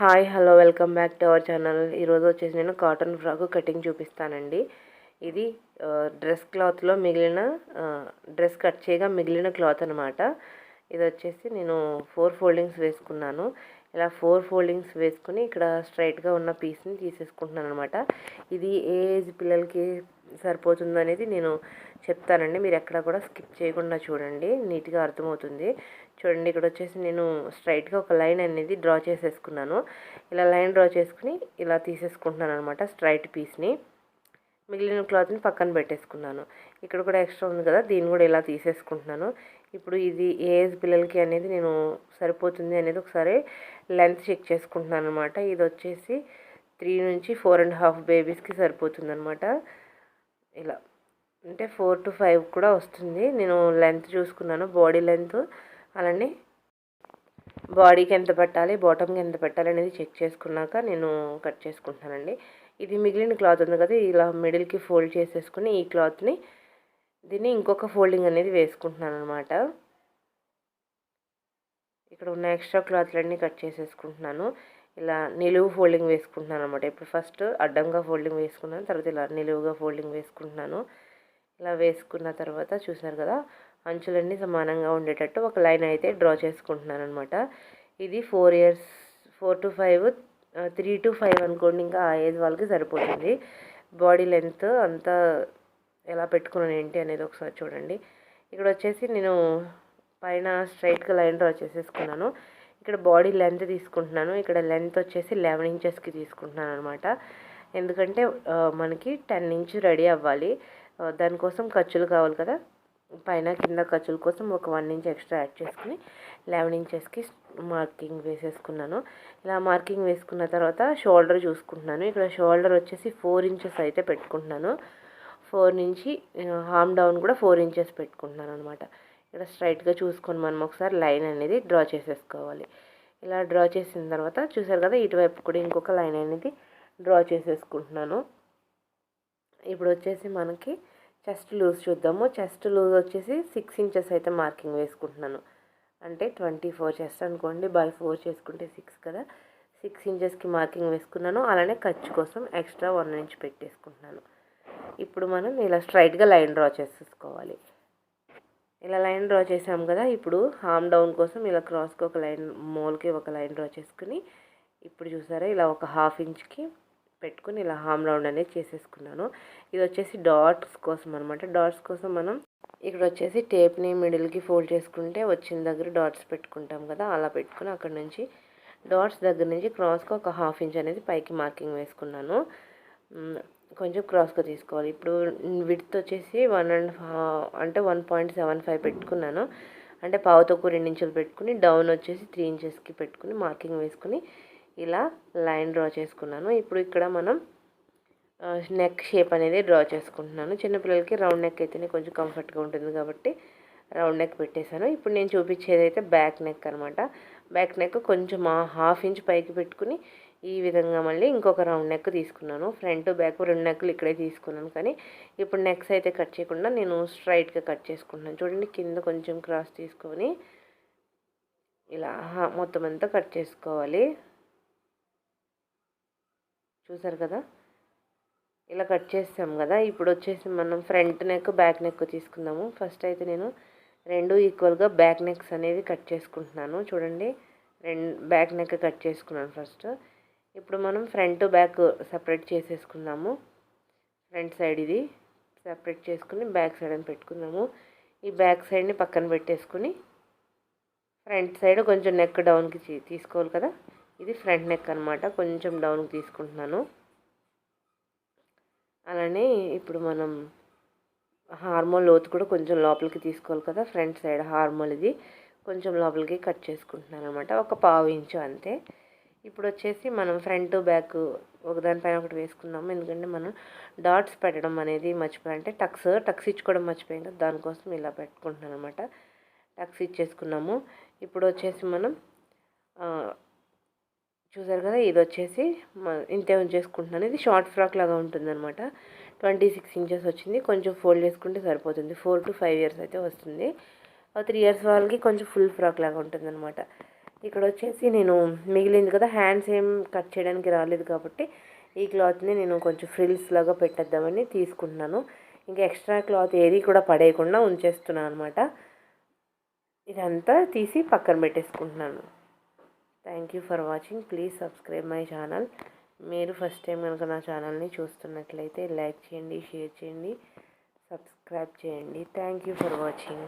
Hi hello welcome back to our channel. ఈరోజు వచ్చేసి నేను కాటన్ ఫ్రాక్ కటింగ్ చూపిస్తానండి. ఇది డ్రెస్ క్లాత్లో మిగిలిన డ్రెస్ కట్ చేయగా మిగిలిన క్లాత్ అనమాట ఇది వచ్చేసి నేను ఫోర్ ఫోల్డింగ్స్ వేసుకున్నాను. ఇలా ఫోర్ ఫోల్డింగ్స్ వేసుకుని ఇక్కడ స్ట్రైట్గా ఉన్న పీస్ని తీసేసుకుంటున్నాను అనమాట ఇది ఏ ఏజ్ పిల్లలకి సరిపోతుందో అనేది నేను చెప్తానండి. మీరు ఎక్కడ కూడా స్కిప్ చేయకుండా చూడండి. నీట్గా అర్థమవుతుంది. చూడండి ఇక్కడ వచ్చేసి నేను స్ట్రైట్గా ఒక లైన్ అనేది డ్రా చేసేసుకున్నాను. ఇలా లైన్ డ్రా చేసుకుని ఇలా తీసేసుకుంటున్నాను అనమాట స్ట్రైట్ పీస్ని. మిగిలిన క్లాత్ని పక్కన పెట్టేసుకున్నాను. ఇక్కడ కూడా ఎక్స్ట్రా ఉంది కదా దీన్ని కూడా ఇలా తీసేసుకుంటున్నాను. ఇప్పుడు ఇది ఏ ఏజ్ పిల్లలకి అనేది నేను సరిపోతుంది అనేది ఒకసారి లెంత్ చెక్ చేసుకుంటున్నాను అనమాట ఇది వచ్చేసి త్రీ నుంచి ఫోర్ అండ్ హాఫ్ బేబీస్కి సరిపోతుంది అనమాట ఇలా. అంటే ఫోర్ టు ఫైవ్ కూడా వస్తుంది. నేను లెంత్ చూసుకున్నాను. బాడీ లెంత్ అలానే బాడీకి ఎంత పెట్టాలి బాటమ్కి ఎంత పెట్టాలి అనేది చెక్ చేసుకున్నాక నేను కట్ చేసుకుంటానండి. ఇది మిగిలిన క్లాత్ ఉంది కదా ఇలా మిడిల్కి ఫోల్డ్ చేసేసుకుని ఈ క్లాత్ని దీన్ని ఇంకొక ఫోల్డింగ్ అనేది వేసుకుంటున్నాను అనమాట ఇక్కడ ఉన్న ఎక్స్ట్రా క్లాత్లన్నీ కట్ చేసేసుకుంటున్నాను. ఇలా నిలువు ఫోల్డింగ్ వేసుకుంటున్నాను అనమాట ఇప్పుడు ఫస్ట్ అడ్డంగా ఫోల్డింగ్ వేసుకున్నాను తర్వాత ఇలా నిలువుగా ఫోల్డింగ్ వేసుకుంటున్నాను. ఇలా వేసుకున్న తర్వాత చూసినారు కదా అంచులన్నీ సమానంగా ఉండేటట్టు ఒక లైన్ అయితే డ్రా చేసుకుంటున్నాను అనమాట ఇది four years four two five three two five అనుకోండి ఇంకా ఆ ఏజ్ వాళ్ళకి సరిపోతుంది. బాడీ లెంత్ అంతా ఎలా పెట్టుకున్నాను ఏంటి అనేది ఒకసారి చూడండి. ఇక్కడ వచ్చేసి నేను పైన స్ట్రైట్గా లైన్ డ్రా చేసేసుకున్నాను. ఇక్కడ బాడీ లెంత్ తీసుకుంటున్నాను. ఇక్కడ లెంత్ వచ్చేసి లెవెన్ ఇంచెస్కి తీసుకుంటున్నాను అనమాట ఎందుకంటే మనకి టెన్ ఇంచ్ రెడీ అవ్వాలి. దానికోసం ఖర్చులు కావాలి కదా. పైన కింద ఖర్చుల కోసం ఒక వన్ ఇంచ్ ఎక్స్ట్రా యాడ్ చేసుకుని లెవెన్ ఇంచెస్కి మార్కింగ్ వేసేసుకున్నాను. ఇలా మార్కింగ్ వేసుకున్న తర్వాత షోల్డర్ చూసుకుంటున్నాను. ఇక్కడ షోల్డర్ వచ్చేసి ఫోర్ ఇంచెస్ అయితే పెట్టుకుంటున్నాను. ఫోర్ నుంచి హామ్ డౌన్ కూడా ఫోర్ ఇంచెస్ పెట్టుకుంటున్నాను అనమాట ఇక్కడ స్ట్రైట్గా చూసుకొని మనం ఒకసారి లైన్ అనేది డ్రా చేసేసుకోవాలి. ఇలా డ్రా చేసిన తర్వాత చూసారు కదా ఇటువైపు కూడా ఇంకొక లైన్ అనేది డ్రా చేసేసుకుంటున్నాను. ఇప్పుడు వచ్చేసి మనకి చెస్ట్ లూజ్ చూద్దాము. చెస్ట్ లూజ్ వచ్చేసి సిక్స్ ఇంచెస్ అయితే మార్కింగ్ వేసుకుంటున్నాను. అంటే ట్వంటీ ఫోర్ చెస్ట్ అనుకోండి బై ఫోర్ చేసుకుంటే సిక్స్ కదా. సిక్స్ ఇంచెస్కి మార్కింగ్ వేసుకున్నాను. అలానే ఖర్చు కోసం ఎక్స్ట్రా వన్ ఇంచ్ పెట్టేసుకుంటున్నాను. ఇప్పుడు మనం ఇలా స్ట్రైట్గా లైన్ డ్రా చేసేసుకోవాలి. ఇలా లైన్ డ్రా చేసాం కదా ఇప్పుడు హామ్ డౌన్ కోసం ఇలా క్రాస్కి ఒక లైన్ మోల్కి ఒక లైన్ డ్రా చేసుకుని ఇప్పుడు చూసారా ఇలా ఒక హాఫ్ ఇంచ్కి పెట్టుకుని ఇలా హామ్ రౌండ్ అనేది చేసేసుకున్నాను. ఇది వచ్చేసి డాట్స్ కోసం అనమాట డాట్స్ కోసం మనం ఇక్కడ వచ్చేసి టేప్ని మిడిల్కి ఫోల్డ్ చేసుకుంటే వచ్చిన దగ్గర డాట్స్ పెట్టుకుంటాం కదా అలా పెట్టుకుని అక్కడ నుంచి డాట్స్ దగ్గర నుంచి క్రాస్కి ఒక హాఫ్ ఇంచ్ అనేది పైకి మార్కింగ్ వేసుకున్నాను. కొంచెం క్రాస్గా తీసుకోవాలి. ఇప్పుడు విడ్త్ వచ్చేసి వన్ అండ్ అంటే వన్ పాయింట్ సెవెన్ ఫైవ్ పెట్టుకున్నాను. అంటే పావుతోకు రెండు ఇంచులు పెట్టుకుని డౌన్ వచ్చేసి త్రీ ఇంచెస్కి పెట్టుకుని మార్కింగ్ వేసుకుని ఇలా లైన్ డ్రా చేసుకున్నాను. ఇప్పుడు ఇక్కడ మనం నెక్ షేప్ అనేది డ్రా చేసుకుంటున్నాను. చిన్నపిల్లలకి రౌండ్ నెక్ అయితేనే కొంచెం కంఫర్ట్గా ఉంటుంది కాబట్టి రౌండ్ నెక్ పెట్టేశాను. ఇప్పుడు నేను చూపించేది అయితే బ్యాక్ నెక్ అనమాట బ్యాక్ నెక్ కొంచెం హాఫ్ ఇంచ్ పైకి పెట్టుకుని ఈ విధంగా మళ్ళీ ఇంకొక రౌండ్ నెక్ తీసుకున్నాను. ఫ్రంట్ బ్యాక్ రెండు నెక్లు ఇక్కడే తీసుకున్నాను. కానీ ఇప్పుడు నెక్స్ అయితే కట్ చేయకుండా నేను స్ట్రైట్గా కట్ చేసుకుంటున్నాను. చూడండి కింద కొంచెం క్రాస్ తీసుకొని ఇలా మొత్తం అంతా కట్ చేసుకోవాలి. చూసారు కదా? ఇలా కట్ చేస్తాం కదా? ఇప్పుడు వచ్చేసి మనం ఫ్రంట్ నెక్ బ్యాక్ నెక్ తీసుకుందాము. ఫస్ట్ అయితే నేను రెండు ఈక్వల్గా బ్యాక్ నెక్స్ అనేది కట్ చేసుకుంటున్నాను. చూడండి రెండు బ్యాక్ నెక్ కట్ చేసుకున్నాను ఫస్ట్. ఇప్పుడు మనం ఫ్రంట్ బ్యాక్ సపరేట్ చేసేసుకుందాము. ఫ్రంట్ సైడ్ ఇది. సపరేట్ చేసుకుని బ్యాక్ సైడ్ అని పెట్టుకుందాము. ఈ బ్యాక్ సైడ్ని పక్కన పెట్టేసుకుని ఫ్రంట్ సైడ్ కొంచెం నెక్ డౌన్కి తీ- తీసుకోవాలి కదా? ఇది ఫ్రంట్ నెక్ అనమాట కొంచెం డౌన్కి తీసుకుంటున్నాను. అలానే ఇప్పుడు మనం హార్మోన్ లోతు కూడా కొంచెం లోపలికి తీసుకోవాలి కదా? ఫ్రంట్ సైడ్ హార్మోన్ ఇది. కొంచెం లోపలికి కట్ చేసుకుంటున్నాను అనమాట ఒక పావు ఇంచు అంతే. ఇప్పుడు వచ్చేసి మనం ఫ్రంట్ బ్యాక్ ఒకదానిపైన ఒకటి వేసుకున్నాము ఎందుకంటే మనం డాట్స్ పెట్టడం అనేది మర్చిపోయాం. అంటే టక్స్ టక్స్ ఇచ్చుకోవడం మర్చిపోయాం కదా. దానికోసం ఇలా పెట్టుకుంటున్నాను అనమాట టక్స్ ఇచ్చేసుకున్నాము. ఇప్పుడు వచ్చేసి మనం చూసారు కదా ఇది వచ్చేసి ఇంతే ఉంచేసుకుంటున్నాను. ఇది షార్ట్ ఫ్రాక్ లాగా ఉంటుంది అనమాట ట్వంటీ సిక్స్ ఇంచెస్ వచ్చింది. కొంచెం ఫోల్డ్ చేసుకుంటే సరిపోతుంది. ఫోర్ టు ఫైవ్ ఇయర్స్ అయితే వస్తుంది. త్రీ ఇయర్స్ వాళ్ళకి కొంచెం ఫుల్ ఫ్రాక్ లాగా ఉంటుంది అనమాట ఇక్కడ వచ్చేసి నేను మిగిలింది కదా హ్యాండ్స్ ఏం కట్ చేయడానికి రాలేదు కాబట్టి ఈ క్లాత్ని నేను కొంచెం ఫ్రిల్స్ లాగా పెట్టేద్దామని తీసుకుంటున్నాను. ఇంకా ఎక్స్ట్రా క్లాత్ ఏది కూడా పడేయకుండా ఉంచేస్తున్నాను అనమాట ఇదంతా తీసి పక్కన పెట్టేసుకుంటున్నాను. Thank you for watching please subscribe my channel మీరు ఫస్ట్ టైం కనుక నా ఛానల్ని చూస్తున్నట్లయితే లైక్ చేయండి షేర్ చేయండి సబ్స్క్రైబ్ చేయండి. Thank you for watching